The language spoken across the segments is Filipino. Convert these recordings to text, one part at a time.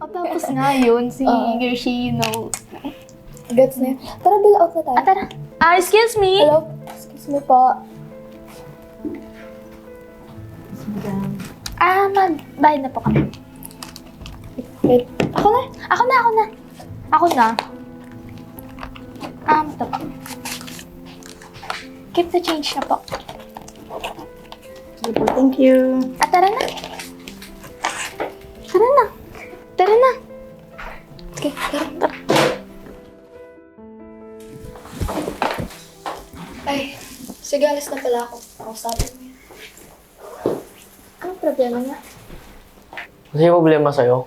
O tapos nga yun, si Oo. Gershi, you know. Gets na yun. Tara, bill out na tayo. Ah, tara. Ah, excuse me? Hello? Excuse me po. Ah, mag-bayad na po kami. Wait. Ako na. Ako na, ako na. Ako na. Ah, ito po. Keep the change na po. Thank you. Ah, tara na. Sige, alis na pala ako. Ako sabi mo yan. Anong problema niya? Kasi yung problema sa'yo,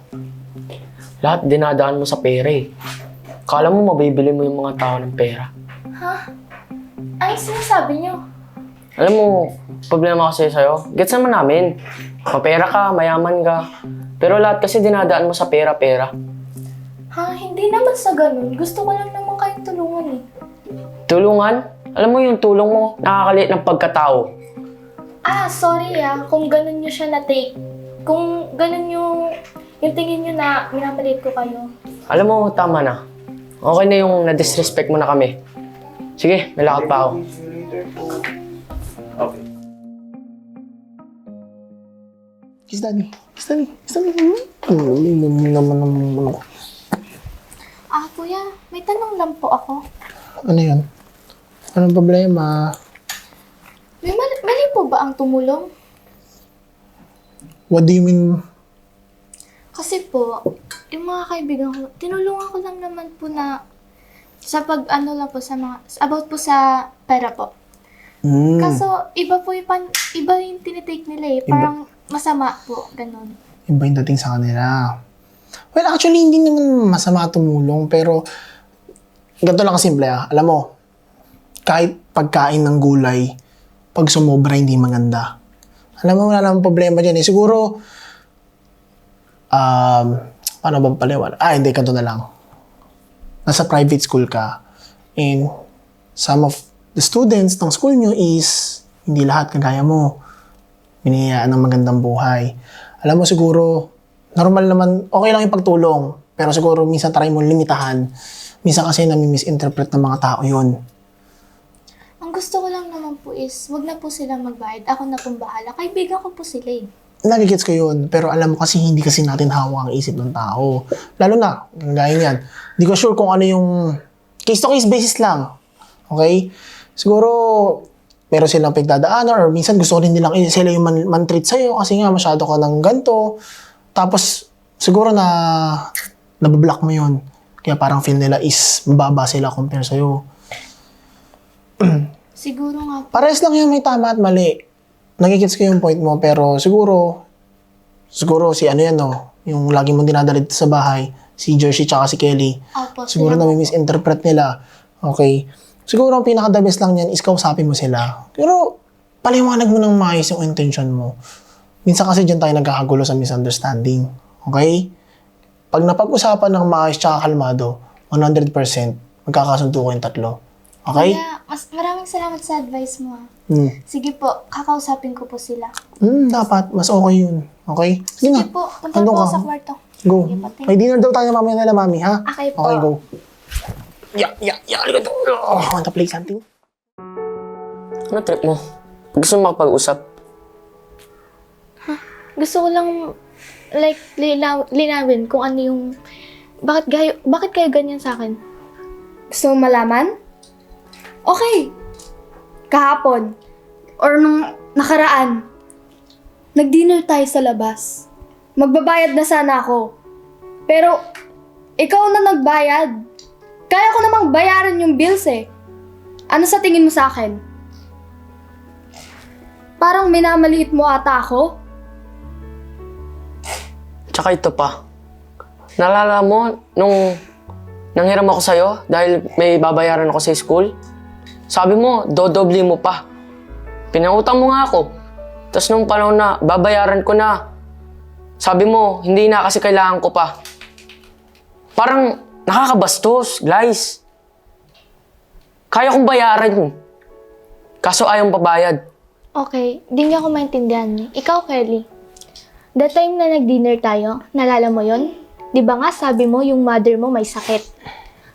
lahat dinadaan mo sa pera eh. Kala mo mabibili mo yung mga tao ng pera. Ha? Ay, sinasabi niyo. Alam mo, problema kasi sa'yo, gets naman namin. Mapera ka, mayaman ka. Pero lahat kasi dinadaan mo sa pera-pera. Ha? Hindi naman sa ganun. Gusto ko lang naman kayong tulungan eh. Tulungan? Alam mo yung tulong mo, nakakaliit ng pagkatao. Ah, sorry ah. Kung ganun nyo siya na-take. Kung ganun yung, yung tingin nyo na minamalit ko kayo. Alam mo, tama na. Okay na yung na-disrespect mo na kami. Sige, may lakad pa ako. Kiss daddy. Kiss daddy. Kiss daddy. Naman naman naman ako. Ah, kuya, may tanong lang po ako. Ano yan? Anong problema? May mali, mali po ba ang tumulong? What do you mean? Kasi po, yung mga kaibigan ko, tinulungan ko lang naman po na sa pag ano lang po sa mga, about po sa pera po. Hmm. Kaso, iba po yung, pan, iba yung tinitake nila eh. Parang masama po, ganun. Iba yung dating sa kanila. Well, actually, hindi naman masama tumulong, pero ganito lang kasimple ah. Alam mo, kahit pagkain ng gulay, pag sumobra, hindi maganda. Alam mo, wala namang problema dyan eh. Siguro, um, paano bang paliwan? Ah, hindi, ganito na lang. Nasa private school ka, and some of the students ng school nyo is hindi lahat kagaya mo biniyayaan ng magandang buhay. Alam mo siguro, normal naman, okay lang yung pagtulong. Pero siguro minsan try mo limitahan. Minsan kasi nami-misinterpret ng mga tao yun. Gusto ko lang naman po is, wag na po sila magbayad. Ako na pong bahala. Kaibigan ko po sila eh. Nagigits ko yun, pero alam mo kasi hindi kasi natin hawak ang isip ng tao. Lalo na, gaya niyan. Hindi ko sure kung ano yung case-to-case basis lang. Okay? Siguro, meron silang pagdadaanan or minsan gusto rin nilang sila yung man, man-treat sa'yo kasi nga masyado ka ng ganito. Tapos, siguro na nabablock mo yun. Kaya parang feel nila is mababa sila compare sa'yo. Siguro nga po. Pares lang yung may tama at mali. Nagigits ko yung point mo, pero siguro, siguro si ano yan, no? Yung lagi mong dinadalit sa bahay, si Jersey tsaka si Kelly. Opo, Siguro sila na po. misinterpret nila. Okay. Siguro ang pinaka-the best lang yan is kausapin mo sila. Pero, paliwanag mo ng maayos yung intention mo. Minsan kasi dyan tayo nagkakagulo sa misunderstanding. Okay? Pag napag-usapan ng maayos tsaka kalmado, 100% magkakasundo ko yung tatlo. Okay? Kaya, mas maraming salamat sa advice mo ah. Hmm. Sige po, kakausapin ko po sila. Hmm, dapat. Mas okay yun. Okay? Sige Sige na. po, punta Andun po ka. sa kwarto. Go. Sige po, thank May dinner daw tayo mamaya nila, mami, ha? Okay po. Okay, go. Yeah, yeah, yeah. Arigato. Oh, I want to play something. Ano trip mo? Gusto mo makapag-usap? Gusto ko lang, like, linaw, linawin kung ano yung, bakit, gayo, bakit kayo ganyan sa akin? Gusto mo malaman? Okay. Kahapon, or nung nakaraan, nag-dinner tayo sa labas. Magbabayad na sana ako. Pero, ikaw na nagbayad. Kaya ko namang bayaran yung bills eh. Ano sa tingin mo sa akin? Parang minamaliit mo ata ako? Tsaka ito pa. Nalala mo, nung nanghiram ako sa'yo dahil may babayaran ako sa school, sabi mo, dodobli mo pa. Pinautang mo nga ako. Tapos nung panahon na babayaran ko na, sabi mo, hindi na kasi kailangan ko pa. Parang nakakabastos, guys. Kaya kong bayaran. Kaso ayaw pabayad. Okay, di niya ako maintindihan. Ikaw, Kelly. That time na nag-dinner tayo, nalala mo yon? Di ba nga sabi mo yung mother mo may sakit?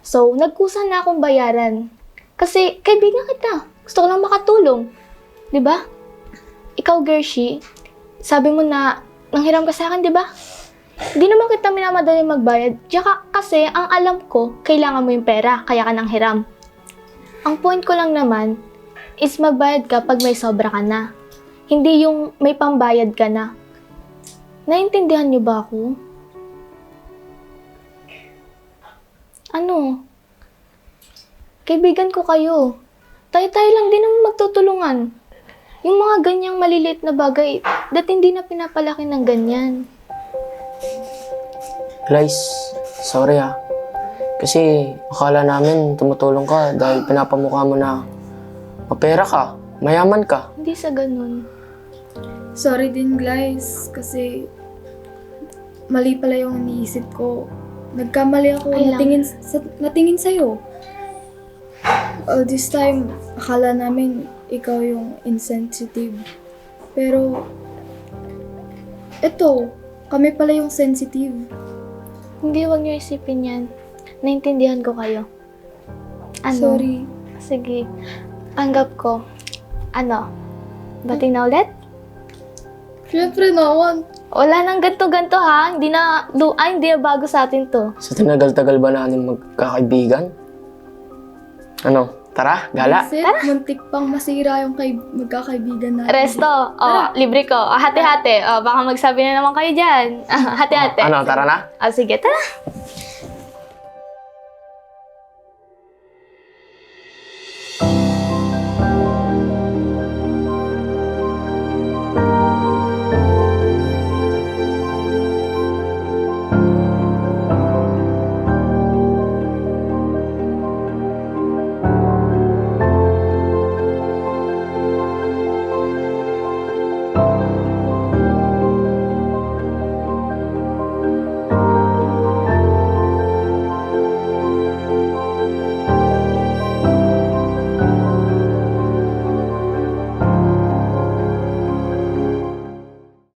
So, nagkusa na akong bayaran. Kasi kaibigan kita. Gusto ko lang makatulong. Di ba? Ikaw, Gershi, sabi mo na nanghiram ka sa akin, di ba? Di naman kita minamadali magbayad. Tsaka kasi ang alam ko, kailangan mo yung pera, kaya ka nang hiram. Ang point ko lang naman is magbayad ka pag may sobra ka na. Hindi yung may pambayad ka na. Naintindihan niyo ba ako? Ano? Kaibigan ko kayo. Tayo-tayo lang din naman magtutulungan. Yung mga ganyang maliliit na bagay, dat hindi na pinapalaki ng ganyan. Guys, sorry ha. Kasi akala namin tumutulong ka dahil pinapamukha mo na mapera ka, mayaman ka. Hindi sa ganun. Sorry din, guys, kasi mali pala yung iniisip ko. Nagkamali ako Ay lang. natingin, sa, natingin sa'yo. All this time, akala namin ikaw yung insensitive. Pero, eto, kami pala yung sensitive. Hindi, wag niyo isipin yan. Naintindihan ko kayo. Ano? Sorry. Sige. Tanggap ko. Ano? Bati na ulit? Siyempre naman. Wala nang ganto-ganto ha. Hindi na, du, ay, hindi na bago sa atin to. Sa tinagal-tagal ba natin magkakaibigan? Ano? Tara, gala. Kasi muntik pang masira yung kay, magkakaibigan natin. Resto, oh, libre ko. Oh, hati-hati. Oh, baka magsabi na naman kayo dyan. hati-hati. Ano, tara na? Oh, sige, tara.